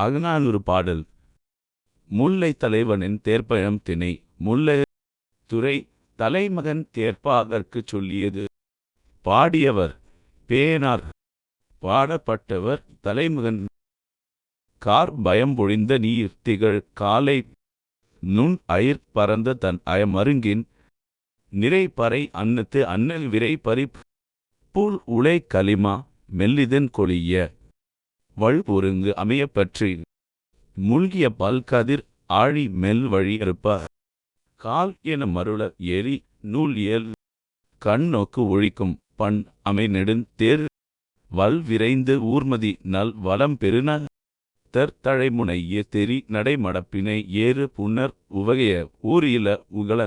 அகநானூறு பாடல். முல்லை தலைவனின் தேர்ப்பழம் திணை. முல்லை துறை தலைமகன் தேர்ப்பாகற்குச் சொல்லியது. பாடியவர் பேனார். பாடப்பட்டவர் தலைமகன். கார் பயம் பொழிந்த நீர் திகழ். காலை நுண் அயிர் பறந்த தன் அயமருங்கின். நிறைப்பறை அன்னத்து அன்னல் விரை பறிப். புல் உலை கலிமா மெல்லிதன் கொளிய வள் ஒருங்கு அமையப் பற்றி பல்கதிர் ஆழி மெல் வழி இருப்ப கால் என மருள எரி நூல் இயல் கண் நோக்கு ஒழிக்கும் பண் அமை நெடுந் தேர். வல் விரைந்து ஊர்மதி நல் வலம் பெருன. தர்த்தழைமுனைய தெரி நடைமடப்பினை ஏறு புன்னர் உவகைய ஊரியில உகள.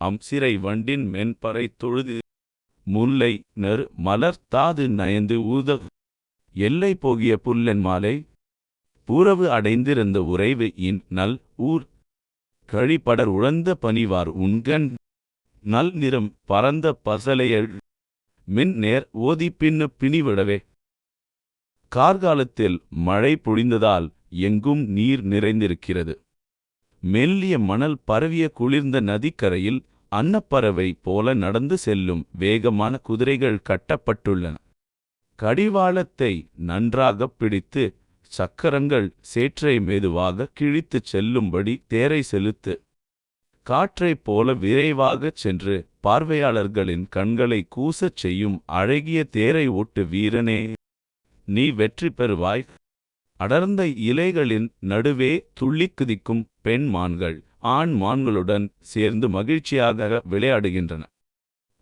அம்சிறை வண்டின் மென்பறை தொழுது. முல்லை நறு மலர் தாது நயந்து ஊத எல்லை போகிய புல்லன் மாலை பூரவு அடைந்திருந்த உறைவு இன் நல் ஊர் கழிபடர் உழந்த பனிவார் உண்கண் நல் நிறம் பரந்த பசலையள் மின் நேர் ஓதி பின்னு பிணிவிடவே. கார்காலத்தில் மழை பொழிந்ததால் எங்கும் நீர் நிறைந்திருக்கிறது. மெல்லிய மணல் பரவிய குளிர்ந்த நதிக்கரையில் அன்னப்பறவை போல நடந்து செல்லும் வேகமான குதிரைகள் கட்டப்பட்டுள்ளன. கடிவாளத்தை நன்றாகப் பிடித்து சக்கரங்கள் சேற்றை மெதுவாக கிழித்துச் செல்லும்படி தேரை செலுத்து. காற்றைப் போல விரைவாகச் சென்று பார்வையாளர்களின் கண்களை கூசச் செய்யும் அழகிய தேரை ஓட்டு வீரனே நீ வெற்றி பெறுவாய். அடர்ந்த இலைகளின் நடுவே துள்ளிக் குதிக்கும் பெண் மான்கள் ஆண் மான்களுடன் சேர்ந்து மகிழ்ச்சியாக விளையாடுகின்றன.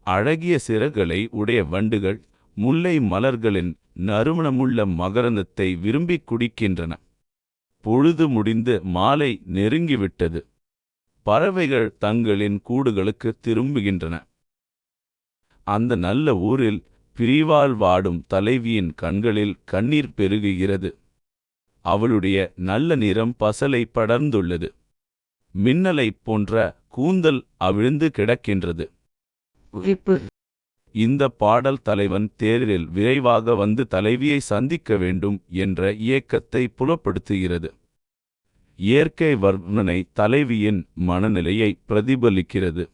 அழகிய சிறகுகளை உடைய வண்டுகள் முல்லை மலர்களின் நறுமணமுள்ள மகரந்தத்தை விரும்பிக் குடிக்கின்றன. பொழுது முடிந்து மாலை நெருங்கிவிட்டது. பறவைகள் தங்களின் கூடுகளுக்கு திரும்புகின்றன. அந்த நல்ல ஊரில் பிரிவால் வாடும் தலைவியின் கண்களில் கண்ணீர் பெருகுகிறது. அவளுடைய நல்ல நிறம் பசலை படர்ந்துள்ளது. மின்னலைப் போன்ற கூந்தல் அவிழ்ந்து கிடக்கின்றது. இந்த பாடல் தலைவன் தேரில் விரைவாக வந்து தலைவியை சந்திக்க வேண்டும் என்ற இயக்கத்தை புலப்படுத்துகிறது. இயற்கை வர்ணனை தலைவியின் மனநிலையை பிரதிபலிக்கிறது.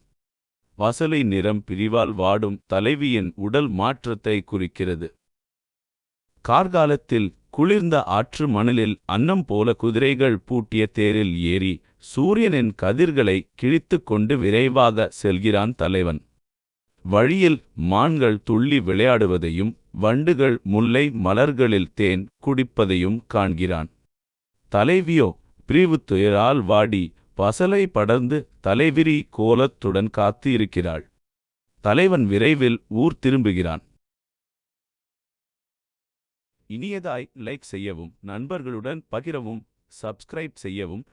வசலை நிறம் பிரிவால் வாடும் தலைவியின் உடல் மாற்றத்தை குறிக்கிறது. கார்காலத்தில் குளிர்ந்த ஆற்று மணலில் அன்னம் போல குதிரைகள் பூட்டிய தேரில் ஏறி சூரியனின் கதிர்களை கிழித்துக் கொண்டு விரைவாக செல்கிறான் தலைவன். வழியில் மான்கள் துள்ளி விளையாடுவதையும் வண்டுகள் முல்லை மலர்களில் தேன் குடிப்பதையும் காண்கிறான். தலைவியோ பிரிவு துயரால் வாடி பசலை படர்ந்து தலைவிரி கோலத்துடன் காத்து இருக்கிறாள் தலைவன் விரைவில் ஊர் திரும்புகிறான். இனியதாய் லைக் செய்யவும் நண்பர்களுடன் பகிரவும் சப்ஸ்கிரைப் செய்யவும்.